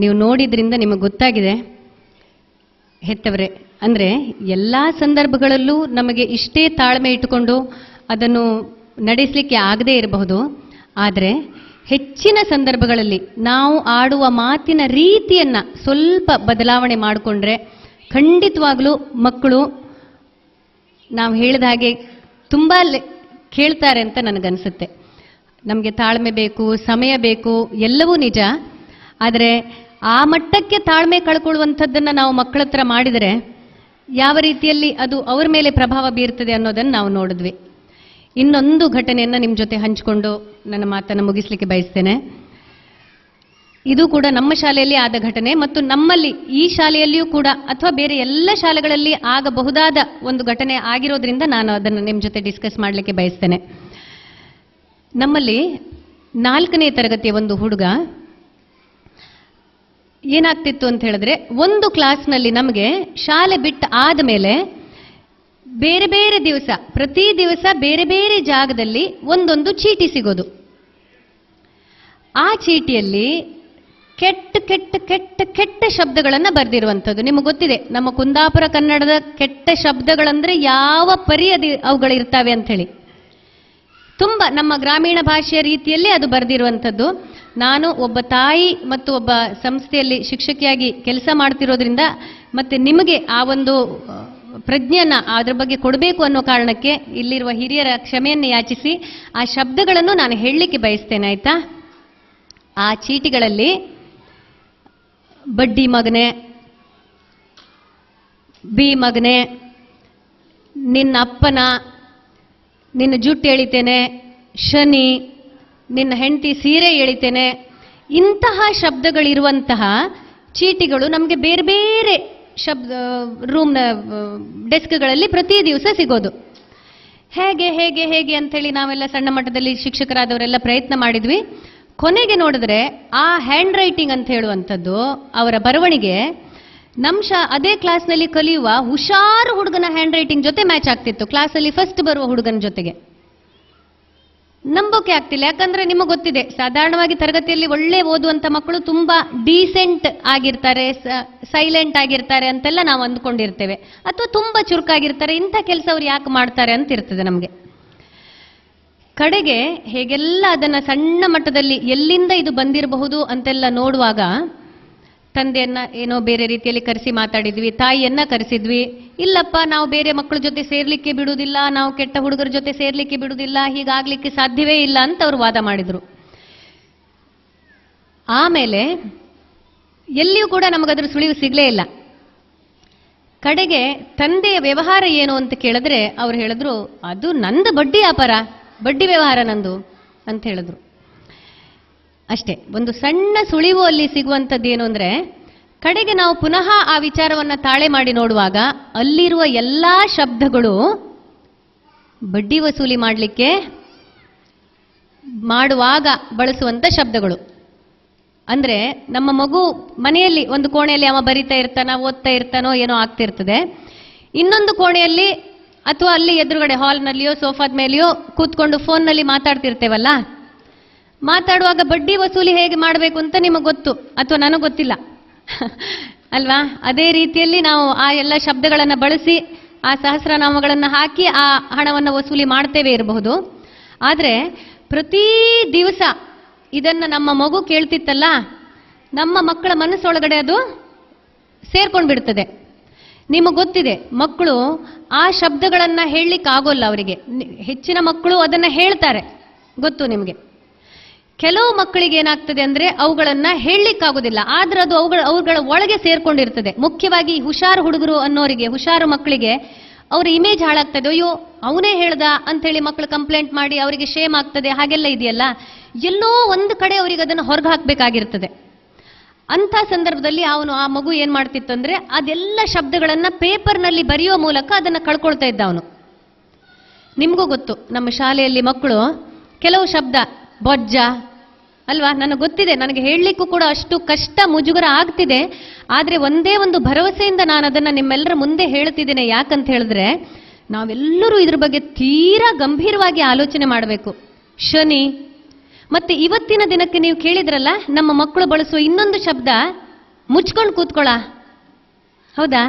ನೀವು ನೋಡಿದ್ರಿಂದ ನಿಮಗೆ ಗೊತ್ತಾಗಿದೆ. ಹೆತ್ತವರೇ, ಅಂದರೆ ಎಲ್ಲ ಸಂದರ್ಭಗಳಲ್ಲೂ ನಮಗೆ ಇಷ್ಟೇ ತಾಳ್ಮೆ ಇಟ್ಟುಕೊಂಡು ಅದನ್ನು ನಡೆಸಲಿಕ್ಕೆ ಆಗದೇ ಇರಬಹುದು. ಆದರೆ ಹೆಚ್ಚಿನ ಸಂದರ್ಭಗಳಲ್ಲಿ ನಾವು ಆಡುವ ಮಾತಿನ ರೀತಿಯನ್ನು ಸ್ವಲ್ಪ ಬದಲಾವಣೆ ಮಾಡಿಕೊಂಡ್ರೆ ಖಂಡಿತವಾಗಲೂ ಮಕ್ಕಳು ನಾವು ಹೇಳಿದ ಹಾಗೆ ತುಂಬ ಕೇಳ್ತಾರೆ ಅಂತ ನನಗನ್ಸುತ್ತೆ. ನಮಗೆ ತಾಳ್ಮೆ ಬೇಕು, ಸಮಯ ಬೇಕು, ಎಲ್ಲವೂ ನಿಜ. ಆದರೆ ಆ ಮಟ್ಟಕ್ಕೆ ತಾಳ್ಮೆ ಕಳ್ಕೊಳ್ಳುವಂಥದ್ದನ್ನು ನಾವು ಮಕ್ಕಳ ಹತ್ರ ಮಾಡಿದರೆ ಯಾವ ರೀತಿಯಲ್ಲಿ ಅದು ಅವ್ರ ಮೇಲೆ ಪ್ರಭಾವ ಬೀರ್ತದೆ ಅನ್ನೋದನ್ನು ನಾವು ನೋಡಿದ್ವಿ. ಇನ್ನೊಂದು ಘಟನೆಯನ್ನು ನಿಮ್ಮ ಜೊತೆ ಹಂಚಿಕೊಂಡು ನನ್ನ ಮಾತನ್ನು ಮುಗಿಸ್ಲಿಕ್ಕೆ ಬಯಸ್ತೇನೆ. ಇದು ಕೂಡ ನಮ್ಮ ಶಾಲೆಯಲ್ಲಿ ಆದ ಘಟನೆ ಮತ್ತು ನಮ್ಮಲ್ಲಿ ಈ ಶಾಲೆಯಲ್ಲಿಯೂ ಕೂಡ ಅಥವಾ ಬೇರೆ ಎಲ್ಲ ಶಾಲೆಗಳಲ್ಲಿ ಆಗಬಹುದಾದ ಒಂದು ಘಟನೆ ಆಗಿರೋದ್ರಿಂದ ನಾನು ಅದನ್ನು ನಿಮ್ಮ ಜೊತೆ ಡಿಸ್ಕಸ್ ಮಾಡಲಿಕ್ಕೆ ಬಯಸ್ತೇನೆ. ನಮ್ಮಲ್ಲಿ ನಾಲ್ಕನೇ ತರಗತಿಯ ಒಂದು ಹುಡುಗ ಏನಾಗ್ತಿತ್ತು ಅಂತ ಹೇಳಿದ್ರೆ, ಒಂದು ಕ್ಲಾಸ್ನಲ್ಲಿ ನಮಗೆ ಶಾಲೆ ಬಿಟ್ಟು ಆದಮೇಲೆ ಬೇರೆ ಬೇರೆ ದಿವಸ, ಪ್ರತಿ ದಿವಸ ಬೇರೆ ಬೇರೆ ಜಾಗದಲ್ಲಿ ಒಂದೊಂದು ಚೀಟಿ ಸಿಗೋದು. ಆ ಚೀಟಿಯಲ್ಲಿ ಕೆಟ್ಟ ಕೆಟ್ಟ ಕೆಟ್ಟ ಕೆಟ್ಟ ಶಬ್ದಗಳನ್ನು ಬರೆದಿರುವಂಥದ್ದು. ನಿಮಗೆ ಗೊತ್ತಿದೆ, ನಮ್ಮ ಕುಂದಾಪುರ ಕನ್ನಡದ ಕೆಟ್ಟ ಶಬ್ದಗಳಂದ್ರೆ ಯಾವ ಪರಿ ಅದು ಅವುಗಳಿರ್ತವೆ ಅಂಥೇಳಿ ತುಂಬ ನಮ್ಮ ಗ್ರಾಮೀಣ ಭಾಷೆಯ ರೀತಿಯಲ್ಲಿ ಅದು ಬರೆದಿರುವಂಥದ್ದು. ನಾನು ಒಬ್ಬ ತಾಯಿ ಮತ್ತು ಒಬ್ಬ ಸಂಸ್ಥೆಯಲ್ಲಿ ಶಿಕ್ಷಕಿಯಾಗಿ ಕೆಲಸ ಮಾಡ್ತಿರೋದ್ರಿಂದ ಮತ್ತೆ ನಿಮಗೆ ಆ ಒಂದು ಪ್ರಜ್ಞೆಯನ್ನು ಅದರ ಬಗ್ಗೆ ಕೊಡಬೇಕು ಅನ್ನೋ ಕಾರಣಕ್ಕೆ ಇಲ್ಲಿರುವ ಹಿರಿಯರ ಕ್ಷಮೆಯನ್ನು ಯಾಚಿಸಿ ಆ ಶಬ್ದಗಳನ್ನು ನಾನು ಹೇಳಲಿಕ್ಕೆ ಬಯಸ್ತೇನೆ, ಆಯ್ತಾ? ಆ ಚೀಟಿಗಳಲ್ಲಿ ಬಡ್ಡಿ ಮಗನೆ, ಬಿ ಮಗನೆ, ನಿನ್ನ ಅಪ್ಪನ, ನಿನ್ನ ಜುಟ್ಟು ಎಳಿತೇನೆ, ಶನಿ ನಿನ್ನ ಹೆಂಡತಿ ಸೀರೆ ಎಳಿತೇನೆ. ಇಂತಹ ಶಬ್ದಗಳಿರುವಂತಹ ಚೀಟಿಗಳು ನಮಗೆ ಬೇರೆ ಬೇರೆ ಶಬ್ದ, ರೂಮ್ನ ಡೆಸ್ಕ್ಗಳಲ್ಲಿ ಪ್ರತಿ ದಿವಸ ಸಿಗೋದು. ಹೇಗೆ ಹೇಗೆ ಹೇಗೆ ಅಂಥೇಳಿ ನಾವೆಲ್ಲ ಸಣ್ಣ ಮಟ್ಟದಲ್ಲಿ ಶಿಕ್ಷಕರಾದವರೆಲ್ಲ ಪ್ರಯತ್ನ ಮಾಡಿದ್ವಿ. ಕೊನೆಗೆ ನೋಡಿದ್ರೆ ಆ ಹ್ಯಾಂಡ್ ರೈಟಿಂಗ್ ಅಂತ ಹೇಳುವಂಥದ್ದು ಅವರ ಬರವಣಿಗೆ ನಮ್ಮ ಅದೇ ಕ್ಲಾಸ್ನಲ್ಲಿ ಕಲಿಯುವ ಹುಷಾರು ಹುಡುಗನ ಹ್ಯಾಂಡ್ ರೈಟಿಂಗ್ ಜೊತೆ ಮ್ಯಾಚ್ ಆಗ್ತಿತ್ತು. ಕ್ಲಾಸಲ್ಲಿ ಫಸ್ಟ್ ಬರುವ ಹುಡುಗನ ಜೊತೆಗೆ. ನಂಬೋಕೆ ಆಗ್ತಿಲ್ಲ. ಯಾಕಂದ್ರೆ ನಿಮಗೆ ಗೊತ್ತಿದೆ, ಸಾಧಾರಣವಾಗಿ ತರಗತಿಯಲ್ಲಿ ಒಳ್ಳೆ ಓದುವಂತ ಮಕ್ಕಳು ತುಂಬಾ ಡೀಸೆಂಟ್ ಆಗಿರ್ತಾರೆ ಸೈಲೆಂಟ್ ಆಗಿರ್ತಾರೆ ಅಂತೆಲ್ಲ ನಾವು ಅಂದ್ಕೊಂಡಿರ್ತೇವೆ. ಅಥವಾ ತುಂಬಾ ಚುರುಕಾಗಿರ್ತಾರೆ, ಇಂಥ ಕೆಲಸ ಅವ್ರು ಯಾಕೆ ಮಾಡ್ತಾರೆ ಅಂತ ಇರ್ತದೆ ನಮಗೆ. ಕಡೆಗೆ ಹೇಗೆಲ್ಲ ಅದನ್ನ ಸಣ್ಣ ಮಟ್ಟದಲ್ಲಿ ಎಲ್ಲಿಂದ ಇದು ಬಂದಿರಬಹುದು ಅಂತೆಲ್ಲ ನೋಡುವಾಗ ತಂದೆಯನ್ನ ಏನೋ ಬೇರೆ ರೀತಿಯಲ್ಲಿ ಕರೆಸಿ ಮಾತಾಡಿದ್ವಿ, ತಾಯಿಯನ್ನ ಕರೆಸಿದ್ವಿ, ಇಲ್ಲಪ್ಪ, ನಾವು ಬೇರೆ ಮಕ್ಕಳ ಜೊತೆ ಸೇರ್ಲಿಕ್ಕೆ ಬಿಡುವುದಿಲ್ಲ, ನಾವು ಕೆಟ್ಟ ಹುಡುಗರ ಜೊತೆ ಸೇರ್ಲಿಕ್ಕೆ ಬಿಡುವುದಿಲ್ಲ, ಹೀಗಾಗ್ಲಿಕ್ಕೆ ಸಾಧ್ಯವೇ ಇಲ್ಲ ಅಂತ ಅವರು ವಾದ ಮಾಡಿದ್ರು. ಆಮೇಲೆ ಎಲ್ಲಿಯೂ ಕೂಡ ನಮಗದ್ರ ಸುಳಿವು ಸಿಗ್ಲೇ ಇಲ್ಲ. ಕಡೆಗೆ ತಂದೆಯ ವ್ಯವಹಾರ ಏನು ಅಂತ ಕೇಳಿದ್ರೆ ಅವ್ರು ಹೇಳಿದ್ರು, ಅದು ನಂದು ಬಡ್ಡಿ ವ್ಯಾಪಾರ, ಬಡ್ಡಿ ವ್ಯವಹಾರ ನಂದು, ಅಂತ ಹೇಳಿದ್ರು. ಅಷ್ಟೇ, ಒಂದು ಸಣ್ಣ ಸುಳಿವು ಅಲ್ಲಿ ಸಿಗುವಂಥದ್ದು ಏನು ಅಂದ್ರೆ, ಕಡೆಗೆ ನಾವು ಪುನಃ ಆ ವಿಚಾರವನ್ನು ತಾಳೆ ಮಾಡಿ ನೋಡುವಾಗ ಅಲ್ಲಿರುವ ಎಲ್ಲ ಶಬ್ದಗಳು ಬಡ್ಡಿ ವಸೂಲಿ ಮಾಡಲಿಕ್ಕೆ ಮಾಡುವಾಗ ಬಳಸುವಂಥ ಶಬ್ದಗಳು. ಅಂದರೆ ನಮ್ಮ ಮಗು ಮನೆಯಲ್ಲಿ ಒಂದು ಕೋಣೆಯಲ್ಲಿ ಅವ ಬರಿತಾ ಇರ್ತಾನ, ಓದ್ತಾ ಇರ್ತಾನೋ, ಏನೋ ಆಗ್ತಿರ್ತದೆ ಇನ್ನೊಂದು ಕೋಣೆಯಲ್ಲಿ ಅಥವಾ ಅಲ್ಲಿ ಎದುರುಗಡೆ ಹಾಲ್ನಲ್ಲಿಯೋ ಸೋಫಾದ ಮೇಲೆಯೋ ಕೂತ್ಕೊಂಡು ಫೋನ್ನಲ್ಲಿ ಮಾತಾಡ್ತಿರ್ತೇವಲ್ಲ ಮಾತಾಡುವಾಗ ಬಡ್ಡಿ ವಸೂಲಿ ಹೇಗೆ ಮಾಡಬೇಕು ಅಂತ ನಿಮಗೆ ಗೊತ್ತು, ಅಥವಾ ನನಗೆ ಗೊತ್ತಿಲ್ಲ. ಅಲ್ವಾ? ಅದೇ ರೀತಿಯಲ್ಲಿ ನಾವು ಆ ಎಲ್ಲ ಶಬ್ದಗಳನ್ನು ಬಳಸಿ, ಆ ಸಹಸ್ರನಾಮಗಳನ್ನು ಹಾಕಿ ಆ ಹಣವನ್ನು ವಸೂಲಿ ಮಾಡ್ತೇವೆ ಇರಬಹುದು. ಆದರೆ ಪ್ರತಿ ದಿವಸ ಇದನ್ನು ನಮ್ಮ ಮಗು ಕೇಳ್ತಿತ್ತಲ್ಲ, ನಮ್ಮ ಮಕ್ಕಳ ಮನಸ್ಸೊಳಗಡೆ ಅದು ಸೇರ್ಕೊಂಡು ಬಿಡ್ತದೆ ನಿಮಗೆ ಗೊತ್ತಿದೆ, ಮಕ್ಕಳು ಆ ಶಬ್ದಗಳನ್ನು ಹೇಳಲಿಕ್ಕೆ ಆಗೋಲ್ಲ ಅವರಿಗೆ ಹೆಚ್ಚಿನ ಮಕ್ಕಳು ಅದನ್ನು ಹೇಳ್ತಾರೆ. ಗೊತ್ತು ನಿಮಗೆ? ಕೆಲವು ಮಕ್ಕಳಿಗೆ ಏನಾಗ್ತದೆ ಅಂದ್ರೆ ಅವುಗಳನ್ನ ಹೇಳಲಿಕ್ಕಾಗೋದಿಲ್ಲ. ಆದ್ರೆ ಅದು ಅವುಗಳ ಅವುಗಳ ಒಳಗೆ ಸೇರ್ಕೊಂಡಿರ್ತದೆ. ಮುಖ್ಯವಾಗಿ ಹುಷಾರು ಹುಡುಗರು ಅನ್ನೋರಿಗೆ, ಹುಷಾರು ಮಕ್ಕಳಿಗೆ ಅವ್ರ ಇಮೇಜ್ ಹಾಳಾಗ್ತದೆ. ಅಯ್ಯೋ, ಅವನೇ ಹೇಳ್ದ ಅಂತೇಳಿ ಮಕ್ಕಳು ಕಂಪ್ಲೇಂಟ್ ಮಾಡಿ ಅವರಿಗೆ ಶೇಮ್ ಆಗ್ತದೆ. ಹಾಗೆಲ್ಲ ಇದೆಯಲ್ಲ? ಎಲ್ಲೋ ಒಂದು ಕಡೆ ಅವರಿಗೆ ಅದನ್ನು ಹೊರಗೆ ಹಾಕಬೇಕಾಗಿರ್ತದೆ ಅಂಥ ಸಂದರ್ಭದಲ್ಲಿ ಅವನು, ಆ ಮಗು ಏನು ಮಾಡ್ತಿತ್ತಂದ್ರೆ ಅದೆಲ್ಲ ಶಬ್ದಗಳನ್ನು ಪೇಪರ್ನಲ್ಲಿ ಬರೆಯೋ ಮೂಲಕ ಅದನ್ನ ಕಳ್ಕೊಳ್ತಾ ಇದ್ದ ಅವನು. ನಿಮಗೂ ಗೊತ್ತು, ನಮ್ಮ ಶಾಲೆಯಲ್ಲಿ ಮಕ್ಕಳು ಕೆಲವು ಶಬ್ದ, ಬೊಜ್ಜ ಅಲ್ವಾ? ನನಗೆ ಗೊತ್ತಿದೆ, ನನಗೆ ಹೇಳಲಿಕ್ಕೂ ಕೂಡ ಅಷ್ಟು ಕಷ್ಟ ಮುಜುಗರ ಆಗ್ತಿದೆ. ಆದರೆ ಒಂದೇ ಒಂದು ಭರವಸೆಯಿಂದ ನಾನು ಅದನ್ನು ನಿಮ್ಮೆಲ್ಲರ ಮುಂದೆ ಹೇಳ್ತಿದ್ದೇನೆ. ಯಾಕಂತ ಹೇಳಿದ್ರೆ, ನಾವೆಲ್ಲರೂ ಇದ್ರ ಬಗ್ಗೆ ತೀರಾ ಗಂಭೀರವಾಗಿ ಆಲೋಚನೆ ಮಾಡಬೇಕು. ಶನಿ, ಮತ್ತೆ ಇವತ್ತಿನ ದಿನಕ್ಕೆ ನೀವು ಕೇಳಿದ್ರಲ್ಲ, ನಮ್ಮ ಮಕ್ಕಳು ಬಳಸುವ ಇನ್ನೊಂದು ಶಬ್ದ, ಮುಚ್ಕೊಂಡು ಕೂತ್ಕೊಳ್ಳ ಹೌದಾ?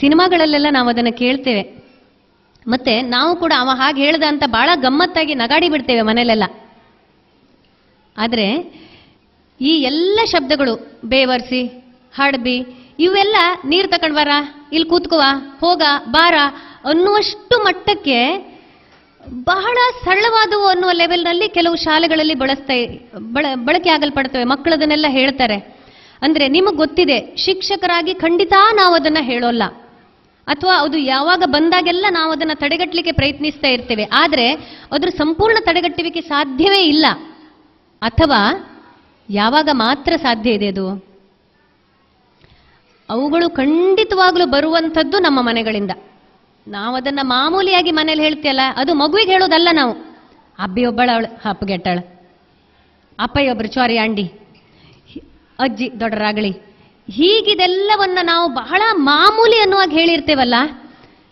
ಸಿನಿಮಾಗಳಲ್ಲೆಲ್ಲ ನಾವು ಅದನ್ನು ಕೇಳ್ತೇವೆ. ಮತ್ತೆ ನಾವು ಕೂಡ ಅವ ಹಾಗೆ ಹೇಳ್ದ ಅಂತ ಬಹಳ ಗಮ್ಮತ್ತಾಗಿ ನಗಾಡಿ ಬಿಡ್ತೇವೆ ಮನೇಲೆಲ್ಲ. ಆದರೆ ಈ ಎಲ್ಲ ಶಬ್ದಗಳು, ಬೇವರ್ಸಿ ಹಡ್ಬಿ ಇವೆಲ್ಲ ನೀರು ತಗೊಂಡು ಬರ ಇಲ್ಲಿ ಕೂತ್ಕೋವ ಹೋಗ, ಬಾರ ಅನ್ನುವಷ್ಟು ಮಟ್ಟಕ್ಕೆ ಬಹಳ ಸರಳವಾದವು ಅನ್ನುವ ಲೆವೆಲ್ನಲ್ಲಿ ಕೆಲವು ಶಾಲೆಗಳಲ್ಲಿ ಬಳಸ್ತಾ ಬಳ, ಬಳಕೆ ಆಗಲ್ಪಡ್ತವೆ ಮಕ್ಕಳು ಅದನ್ನೆಲ್ಲ ಹೇಳ್ತಾರೆ. ಅಂದರೆ ನಿಮಗೆ ಗೊತ್ತಿದೆ, ಶಿಕ್ಷಕರಾಗಿ ಖಂಡಿತ ನಾವು ಅದನ್ನು ಹೇಳೋಲ್ಲ. ಅಥವಾ ಅದು ಯಾವಾಗ ಬಂದಾಗೆಲ್ಲ ನಾವು ಅದನ್ನು ತಡೆಗಟ್ಟಲಿಕ್ಕೆ ಪ್ರಯತ್ನಿಸ್ತಾ ಇರ್ತೇವೆ. ಆದರೆ ಅದರ ಸಂಪೂರ್ಣ ತಡೆಗಟ್ಟುವಿಕೆ ಸಾಧ್ಯವೇ ಇಲ್ಲ. ಅಥವಾ ಯಾವಾಗ ಮಾತ್ರ ಸಾಧ್ಯ ಇದೆ ಅದು? ಅವುಗಳು ಖಂಡಿತವಾಗ್ಲೂ ಬರುವಂಥದ್ದು ನಮ್ಮ ಮನೆಗಳಿಂದ. ನಾವು ಅದನ್ನ ಮಾಮೂಲಿಯಾಗಿ ಮನೇಲಿ ಹೇಳ್ತೀಯಲ್ಲ, ಅದು ಮಗುವಿಗೆ ಹೇಳೋದಲ್ಲ ನಾವು. ಅಬ್ಬಿ ಒಬ್ಬಳ ಅವಳು ಹಪ್ಪಗೆಟ್ಟಳ ಅಪ್ಪಯ್ಯೊಬ್ರು ಚೋರಿ ಹಿ- ಅಜ್ಜಿ ದೊಡ್ಡರಾಗಳಿ ಹೀಗಿದೆಲ್ಲವನ್ನ ನಾವು ಬಹಳ ಮಾಮೂಲಿ ಅನ್ನುವಾಗ ಹೇಳಿರ್ತೇವಲ್ಲ,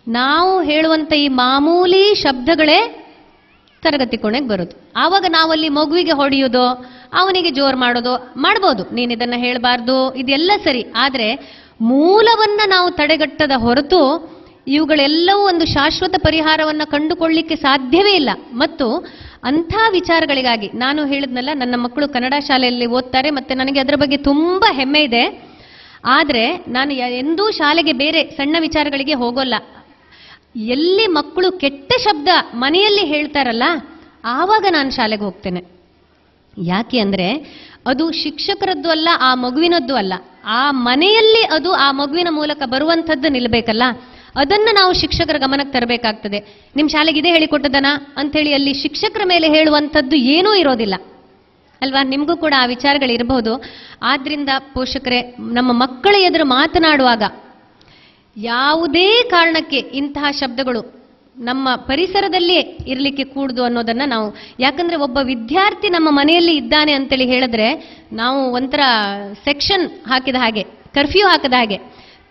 ನಾವು ಹೇಳುವಂತ ಈ ಮಾಮೂಲಿ ಶಬ್ದಗಳೇ ತರಗತಿ ಕೋಣೆಗೆ ಬರೋದು. ಆವಾಗ ನಾವಲ್ಲಿ ಮಗುವಿಗೆ ಹೊಡೆಯೋದು, ಅವನಿಗೆ ಜೋರು ಮಾಡೋದು ಮಾಡ್ಬೋದು. ನೀನು ಇದನ್ನು ಹೇಳಬಾರ್ದು, ಇದೆಲ್ಲ ಸರಿ. ಆದರೆ ಮೂಲವನ್ನ ನಾವು ತಡೆಗಟ್ಟದ ಹೊರತು ಇವುಗಳೆಲ್ಲವೂ ಒಂದು ಶಾಶ್ವತ ಪರಿಹಾರವನ್ನು ಕಂಡುಕೊಳ್ಳಿಕ್ಕೆ ಸಾಧ್ಯವೇ ಇಲ್ಲ. ಮತ್ತು ಅಂಥ ವಿಚಾರಗಳಿಗಾಗಿ, ನಾನು ಹೇಳಿದ್ನಲ್ಲ, ನನ್ನ ಮಕ್ಕಳು ಕನ್ನಡ ಶಾಲೆಯಲ್ಲಿ ಓದ್ತಾರೆ, ಮತ್ತು ನನಗೆ ಅದರ ಬಗ್ಗೆ ತುಂಬ ಹೆಮ್ಮೆ ಇದೆ. ಆದರೆ ನಾನು ಎಂದೂ ಶಾಲೆಗೆ ಬೇರೆ ಸಣ್ಣ ವಿಚಾರಗಳಿಗೆ ಹೋಗೋಲ್ಲ. ಎಲ್ಲಿ ಮಕ್ಕಳು ಕೆಟ್ಟ ಶಬ್ದ ಮನೆಯಲ್ಲಿ ಹೇಳ್ತಾರಲ್ಲ, ಆವಾಗ ನಾನು ಶಾಲೆಗೆ ಹೋಗ್ತೇನೆ. ಯಾಕೆ ಅಂದರೆ, ಅದು ಶಿಕ್ಷಕರದ್ದು ಅಲ್ಲ, ಆ ಮಗುವಿನದ್ದು ಅಲ್ಲ. ಆ ಮನೆಯಲ್ಲಿ ಅದು ಆ ಮಗುವಿನ ಮೂಲಕ ಬರುವಂಥದ್ದು ನಿಲ್ಲಬೇಕಲ್ಲ ಅದನ್ನ ನಾವು ಶಿಕ್ಷಕರ ಗಮನಕ್ಕೆ ತರಬೇಕಾಗ್ತದೆ. ನಿಮ್ಮ ಶಾಲೆಗೆ ಇದೇ ಹೇಳಿಕೊಟ್ಟದನ? ಅಂಥೇಳಿ ಅಲ್ಲಿ ಶಿಕ್ಷಕರ ಮೇಲೆ ಹೇಳುವಂಥದ್ದು ಏನೂ ಇರೋದಿಲ್ಲ. ಅಲ್ವಾ? ನಿಮಗೂ ಕೂಡ ಆ ವಿಚಾರಗಳಿರಬಹುದು ಆದ್ದರಿಂದ ಪೋಷಕರೇ, ನಮ್ಮ ಮಕ್ಕಳ ಎದುರು ಮಾತನಾಡುವಾಗ ಯಾವುದೇ ಕಾರಣಕ್ಕೆ ಇಂತಹ ಶಬ್ದಗಳು ನಮ್ಮ ಪರಿಸರದಲ್ಲಿಯೇ ಇರಲಿಕ್ಕೆ ಕೂಡುದು ಅನ್ನೋದನ್ನ ನಾವು, ಯಾಕಂದ್ರೆ ಒಬ್ಬ ವಿದ್ಯಾರ್ಥಿ ನಮ್ಮ ಮನೆಯಲ್ಲಿ ಇದ್ದಾನೆ ಅಂತೇಳಿ ಹೇಳಿದ್ರೆ ನಾವು ಒಂಥರ ಸೆಕ್ಷನ್ ಹಾಕಿದ ಹಾಗೆ, ಕರ್ಫ್ಯೂ ಹಾಕಿದ ಹಾಗೆ,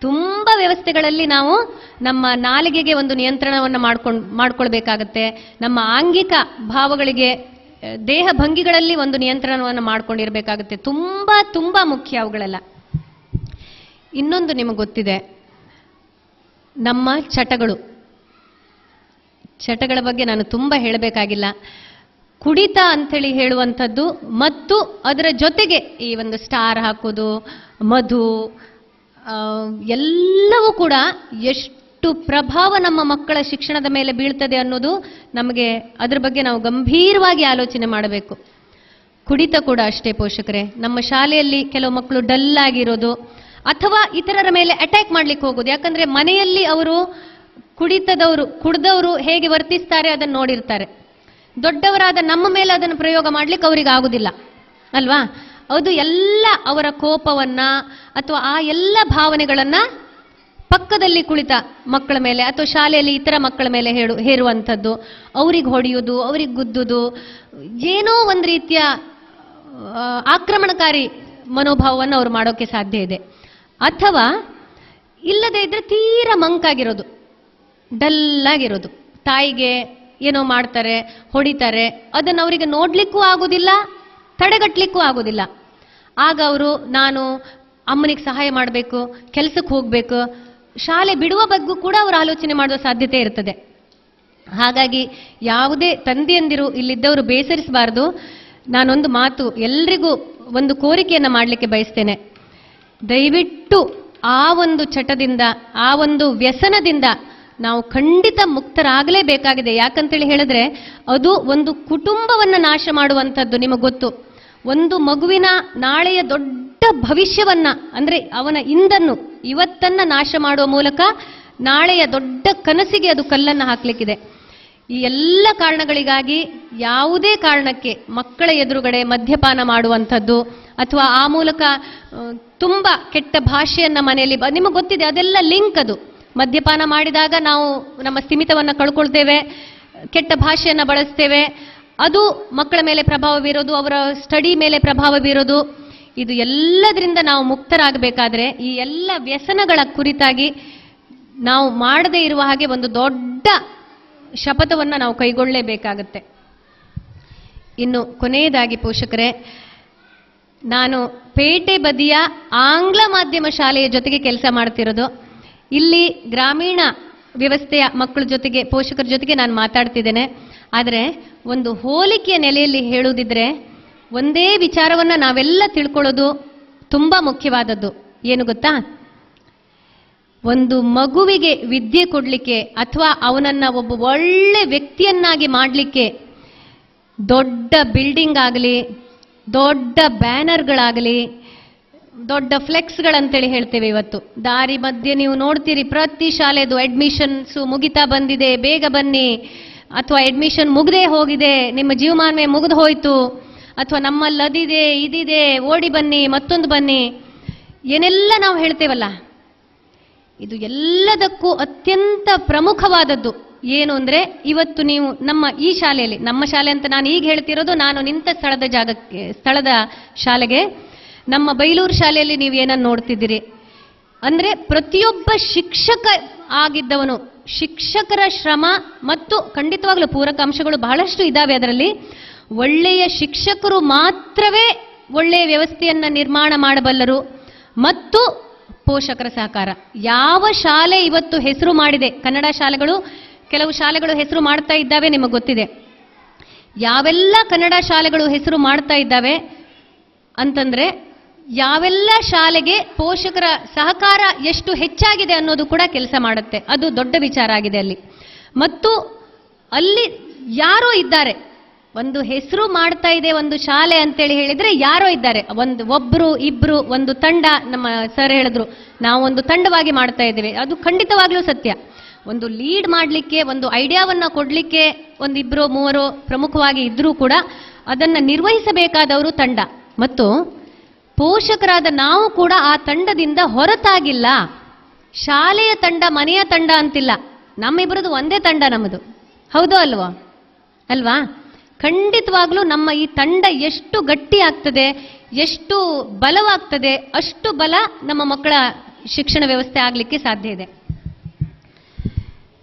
ತುಂಬ ವ್ಯವಸ್ಥೆಗಳಲ್ಲಿ ನಾವು ನಮ್ಮ ನಾಲಿಗೆಗೆ ಒಂದು ನಿಯಂತ್ರಣವನ್ನು ಮಾಡ್ಕೊಂಡು, ಮಾಡ್ಕೊಳ್ಬೇಕಾಗತ್ತೆ, ನಮ್ಮ ಆಂಗಿಕ ಭಾವಗಳಿಗೆ ದೇಹ ಭಂಗಿಗಳಲ್ಲಿ ಒಂದು ನಿಯಂತ್ರಣವನ್ನು ಮಾಡ್ಕೊಂಡಿರಬೇಕಾಗುತ್ತೆ, ತುಂಬ ತುಂಬ ಮುಖ್ಯ ಅವುಗಳೆಲ್ಲ. ಇನ್ನೊಂದು ನಿಮಗೆ ಗೊತ್ತಿದೆ ನಮ್ಮ ಚಟಗಳು. ಚಟಗಳ ಬಗ್ಗೆ ನಾನು ತುಂಬ ಹೇಳಬೇಕಾಗಿಲ್ಲ. ಕುಡಿತ ಅಂಥೇಳಿ ಹೇಳುವಂಥದ್ದು ಮತ್ತು ಅದರ ಜೊತೆಗೆ ಈ ಒಂದು ಸ್ಟಾರ್ ಹಾಕೋದು ಮಧು ಎಲ್ಲವೂ ಕೂಡ ಎಷ್ಟು ಪ್ರಭಾವ ನಮ್ಮ ಮಕ್ಕಳ ಶಿಕ್ಷಣದ ಮೇಲೆ ಬೀಳ್ತದೆ ಅನ್ನೋದು ನಮಗೆ ಅದರ ಬಗ್ಗೆ ನಾವು ಗಂಭೀರವಾಗಿ ಆಲೋಚನೆ ಮಾಡಬೇಕು. ಕುಡಿತ ಕೂಡ ಅಷ್ಟೇ ಪೋಷಕರೇ. ನಮ್ಮ ಶಾಲೆಯಲ್ಲಿ ಕೆಲವು ಮಕ್ಕಳು ಡಲ್ ಆಗಿರೋದು ಅಥವಾ ಇತರರ ಮೇಲೆ ಅಟ್ಯಾಕ್ ಮಾಡ್ಲಿಕ್ಕೆ ಹೋಗೋದು. ಯಾಕಂದ್ರೆ ಮನೆಯಲ್ಲಿ ಅವರು ಕುಡಿತದವರು, ಕುಡ್ದವರು ಹೇಗೆ ವರ್ತಿಸ್ತಾರೆ ಅದನ್ನು ನೋಡಿರ್ತಾರೆ. ದೊಡ್ಡವರಾದ ನಮ್ಮ ಮೇಲೆ ಅದನ್ನು ಪ್ರಯೋಗ ಮಾಡ್ಲಿಕ್ಕೆ ಅವರಿಗೆ ಆಗುದಿಲ್ಲ. ಅಲ್ವಾ? ಅದು ಎಲ್ಲ ಅವರ ಕೋಪವನ್ನ ಅಥವಾ ಆ ಎಲ್ಲ ಭಾವನೆಗಳನ್ನ ಪಕ್ಕದಲ್ಲಿ ಕುಳಿತ ಮಕ್ಕಳ ಮೇಲೆ ಅಥವಾ ಶಾಲೆಯಲ್ಲಿ ಇತರ ಮಕ್ಕಳ ಮೇಲೆ ಹೇಳು, ಹೇರುವಂಥದ್ದು, ಅವ್ರಿಗೆ ಹೊಡೆಯುವುದು ಅವ್ರಿಗೆ ಗುದ್ದುದು, ಏನೋ ಒಂದು ರೀತಿಯ ಆಕ್ರಮಣಕಾರಿ ಮನೋಭಾವವನ್ನು ಅವರು ಮಾಡೋಕ್ಕೆ ಸಾಧ್ಯ ಇದೆ. ಅಥವಾ ಇಲ್ಲದೆ ಇದ್ರೆ ತೀರ ಮಂಕಾಗಿರೋದು ಡಲ್ ಆಗಿರೋದು. ತಾಯಿಗೆ ಏನೋ ಮಾಡ್ತಾರೆ, ಹೊಡಿತಾರೆ, ಅದನ್ನು ಅವರಿಗೆ ನೋಡ್ಲಿಕ್ಕೂ ಆಗೋದಿಲ್ಲ ತಡೆಗಟ್ಟಲಿಕ್ಕೂ ಆಗೋದಿಲ್ಲ. ಆಗ ಅವರು, ನಾನು ಅಮ್ಮನಿಗೆ ಸಹಾಯ ಮಾಡಬೇಕು ಕೆಲಸಕ್ಕೆ ಹೋಗಬೇಕು, ಶಾಲೆ ಬಿಡುವ ಬಗ್ಗೂ ಕೂಡ ಅವರು ಆಲೋಚನೆ ಮಾಡುವ ಸಾಧ್ಯತೆ ಇರ್ತದೆ. ಹಾಗಾಗಿ ಯಾವುದೇ ತಂದೆಯಂದಿರು ಇಲ್ಲಿದ್ದವರು ಬೇಸರಿಸಬಾರ್ದು. ನಾನೊಂದು ಮಾತು ಎಲ್ರಿಗೂ ಒಂದು ಕೋರಿಕೆಯನ್ನು ಮಾಡಲಿಕ್ಕೆ ಬಯಸ್ತೇನೆ. ದಯವಿಟ್ಟು ಆ ಒಂದು ಚಟದಿಂದ, ಆ ಒಂದು ವ್ಯಸನದಿಂದ ನಾವು ಖಂಡಿತ ಮುಕ್ತರಾಗಲೇಬೇಕಾಗಿದೆ. ಯಾಕಂತೇಳಿ ಹೇಳಿದ್ರೆ, ಅದು ಒಂದು ಕುಟುಂಬವನ್ನು ನಾಶ ಮಾಡುವಂಥದ್ದು ನಿಮಗೆ ಗೊತ್ತು. ಒಂದು ಮಗುವಿನ ನಾಳೆಯ ದೊಡ್ಡ ಭವಿಷ್ಯವನ್ನ, ಅಂದ್ರೆ ಅವನ ಇಂದನ್ನು, ಇವತ್ತನ್ನ ನಾಶ ಮಾಡುವ ಮೂಲಕ ನಾಳೆಯ ದೊಡ್ಡ ಕನಸಿಗೆ ಅದು ಕಲ್ಲನ್ನು ಹಾಕ್ಲಿಕ್ಕಿದೆ. ಈ ಎಲ್ಲ ಕಾರಣಗಳಿಗಾಗಿ ಯಾವುದೇ ಕಾರಣಕ್ಕೆ ಮಕ್ಕಳ ಎದುರುಗಡೆ ಮದ್ಯಪಾನ ಮಾಡುವಂಥದ್ದು ಅಥವಾ ಆ ಮೂಲಕ ತುಂಬ ಕೆಟ್ಟ ಭಾಷೆಯನ್ನು ಮನೆಯಲ್ಲಿ ನಿಮಗೆ ಗೊತ್ತಿದೆ, ಅದೆಲ್ಲ ಲಿಂಕ್ ಅದು. ಮದ್ಯಪಾನ ಮಾಡಿದಾಗ ನಾವು ನಮ್ಮ ಸ್ಥಿಮಿತವನ್ನು ಕಳ್ಕೊಳ್ತೇವೆ, ಕೆಟ್ಟ ಭಾಷೆಯನ್ನು ಬಳಸ್ತೇವೆ, ಅದು ಮಕ್ಕಳ ಮೇಲೆ ಪ್ರಭಾವ ಬೀರೋದು, ಅವರ ಸ್ಟಡಿ ಮೇಲೆ ಪ್ರಭಾವ ಬೀರೋದು. ಇದು ಎಲ್ಲದರಿಂದ ನಾವು ಮುಕ್ತರಾಗಬೇಕಾದ್ರೆ ಈ ಎಲ್ಲ ವ್ಯಸನಗಳ ಕುರಿತಾಗಿ ನಾವು ಮಾಡದೇ ಇರುವ ಹಾಗೆ ಒಂದು ದೊಡ್ಡ ಶಪಥವನ್ನು ನಾವು ಕೈಗೊಳ್ಳಲೇಬೇಕಾಗತ್ತೆ ಇನ್ನು ಕೊನೆಯದಾಗಿ ಪೋಷಕರೇ ನಾನು ಪೇಟೆ ಬದಿಯ ಆಂಗ್ಲ ಮಾಧ್ಯಮ ಶಾಲೆಯ ಜೊತೆಗೆ ಕೆಲಸ ಮಾಡ್ತಿರೋದು. ಇಲ್ಲಿ ಗ್ರಾಮೀಣ ವ್ಯವಸ್ಥೆಯ ಮಕ್ಕಳ ಜೊತೆಗೆ, ಪೋಷಕರ ಜೊತೆಗೆ ನಾನು ಮಾತಾಡ್ತಿದ್ದೇನೆ. ಆದರೆ ಒಂದು ಹೋಲಿಕೆಯ ನೆಲೆಯಲ್ಲಿ ಹೇಳುವುದಿದ್ರೆ ಒಂದೇ ವಿಚಾರವನ್ನು ನಾವೆಲ್ಲ ತಿಳ್ಕೊಳ್ಳೋದು ತುಂಬ ಮುಖ್ಯವಾದದ್ದು. ಏನು ಗೊತ್ತಾ? ಒಂದು ಮಗುವಿಗೆ ವಿದ್ಯೆ ಕೊಡಲಿಕ್ಕೆ ಅಥವಾ ಅವನನ್ನು ಒಬ್ಬ ಒಳ್ಳೆ ವ್ಯಕ್ತಿಯನ್ನಾಗಿ ಮಾಡಲಿಕ್ಕೆ ದೊಡ್ಡ ಬಿಲ್ಡಿಂಗ್ ಆಗಲಿ ದೊಡ್ಡ ಬ್ಯಾನರ್ಗಳಾಗಲಿ, ದೊಡ್ಡ ಫ್ಲೆಕ್ಸ್ಗಳಂತೇಳಿ ಹೇಳ್ತೇವೆ ಇವತ್ತು. ದಾರಿ ಮಧ್ಯೆ ನೀವು ನೋಡ್ತೀರಿ, ಪ್ರತಿ ಶಾಲೆದು ಅಡ್ಮಿಷನ್ಸು ಮುಗಿತಾ ಬಂದಿದೆ, ಬೇಗ ಬನ್ನಿ, ಅಥವಾ ಅಡ್ಮಿಷನ್ ಮುಗ್ದೇ ಹೋಗಿದೆ, ನಿಮ್ಮ ಜೀವಮಾನವೇ ಮುಗಿದು ಹೋಯಿತು, ಅಥವಾ ನಮ್ಮಲ್ಲಿ ಅದಿದೆ ಇದಿದೆ, ಓಡಿ ಬನ್ನಿ, ಮತ್ತೊಂದು ಬನ್ನಿ, ಏನೆಲ್ಲ ನಾವು ಹೇಳ್ತೇವಲ್ಲ, ಇದು ಎಲ್ಲದಕ್ಕೂ ಅತ್ಯಂತ ಪ್ರಮುಖವಾದದ್ದು. ಏನು ಅಂದರೆ ಇವತ್ತು ನೀವು ನಮ್ಮ ಈ ಶಾಲೆಯಲ್ಲಿ, ನಮ್ಮ ಶಾಲೆ ಅಂತ ನಾನು ಈಗ ಹೇಳ್ತಿರೋದು ನಾನು ನಿಂತ ಸ್ಥಳದ ಜಾಗಕ್ಕೆ, ಸ್ಥಳದ ಶಾಲೆಗೆ. ನಮ್ಮ ಬೈಲೂರು ಶಾಲೆಯಲ್ಲಿ ನೀವು ಏನನ್ನು ನೋಡ್ತಿದ್ದೀರಿ? ಅಂದ್ರೆ ಪ್ರತಿಯೊಬ್ಬ ಶಿಕ್ಷಕ ಆಗಿದ್ದವನು, ಶಿಕ್ಷಕರ ಶ್ರಮ ಮತ್ತು ಖಂಡಿತವಾಗ್ಲೂ ಪೂರಕ ಅಂಶಗಳು ಬಹಳಷ್ಟು ಇದ್ದಾವೆ ಅದರಲ್ಲಿ. ಒಳ್ಳೆಯ ಶಿಕ್ಷಕರು ಮಾತ್ರವೇ ಒಳ್ಳೆಯ ವ್ಯವಸ್ಥೆಯನ್ನ ನಿರ್ಮಾಣ ಮಾಡಬಲ್ಲರು ಮತ್ತು ಪೋಷಕರ ಸಹಕಾರ. ಯಾವ ಶಾಲೆ ಇವತ್ತು ಹೆಸರು ಮಾಡಿದೆ? ಕನ್ನಡ ಶಾಲೆಗಳು ಕೆಲವು ಶಾಲೆಗಳು ಹೆಸರು ಮಾಡ್ತಾ ಇದ್ದಾವೆ, ನಿಮಗೆ ಗೊತ್ತಿದೆ. ಯಾವೆಲ್ಲ ಕನ್ನಡ ಶಾಲೆಗಳು ಹೆಸರು ಮಾಡ್ತಾ ಇದ್ದಾವೆ ಅಂತಂದ್ರೆ, ಯಾವೆಲ್ಲ ಶಾಲೆಗೆ ಪೋಷಕರ ಸಹಕಾರ ಎಷ್ಟು ಹೆಚ್ಚಾಗಿದೆ ಅನ್ನೋದು ಕೂಡ ಕೆಲಸ ಮಾಡುತ್ತೆ. ಅದು ದೊಡ್ಡ ವಿಚಾರ ಆಗಿದೆ ಅಲ್ಲಿ. ಮತ್ತು ಅಲ್ಲಿ ಯಾರೋ ಇದ್ದಾರೆ. ಒಂದು ಹೆಸರು ಮಾಡ್ತಾ ಇದೆ ಒಂದು ಶಾಲೆ ಅಂತೇಳಿ ಹೇಳಿದ್ರೆ ಯಾರೋ ಇದ್ದಾರೆ. ಒಂದು ಒಬ್ರು, ಇಬ್ರು, ಒಂದು ತಂಡ, ನಮ್ಮ ಸರ್ ಹೇಳಿದ್ರು ನಾವು ಒಂದು ತಂಡವಾಗಿ ಮಾಡ್ತಾ ಇದ್ದೇವೆ. ಅದು ಖಂಡಿತವಾಗ್ಲೂ ಸತ್ಯ. ಒಂದು ಲೀಡ್ ಮಾಡಲಿಕ್ಕೆ, ಒಂದು ಐಡಿಯಾವನ್ನು ಕೊಡಲಿಕ್ಕೆ ಒಂದಿಬ್ಬರು ಮೂವರು ಪ್ರಮುಖವಾಗಿ ಇದ್ದರೂ ಕೂಡ ಅದನ್ನು ನಿರ್ವಹಿಸಬೇಕಾದವರು ತಂಡ. ಮತ್ತು ಪೋಷಕರಾದ ನಾವು ಕೂಡ ಆ ತಂಡದಿಂದ ಹೊರತಾಗಿಲ್ಲ. ಶಾಲೆಯ ತಂಡ, ಮನೆಯ ತಂಡ ಅಂತಿಲ್ಲ. ನಮ್ಮಿಬ್ಬರದು ಒಂದೇ ತಂಡ ನಮ್ಮದು ಹೌದೋ ಅಲ್ವೋ? ಅಲ್ವಾ? ಖಂಡಿತವಾಗ್ಲೂ ನಮ್ಮ ಈ ತಂಡ ಎಷ್ಟು ಗಟ್ಟಿ ಆಗ್ತದೆ, ಎಷ್ಟು ಬಲವಾಗ್ತದೆ, ಅಷ್ಟು ಬಲ ನಮ್ಮ ಮಕ್ಕಳ ಶಿಕ್ಷಣ ವ್ಯವಸ್ಥೆ ಆಗಲಿಕ್ಕೆ ಸಾಧ್ಯ ಇದೆ.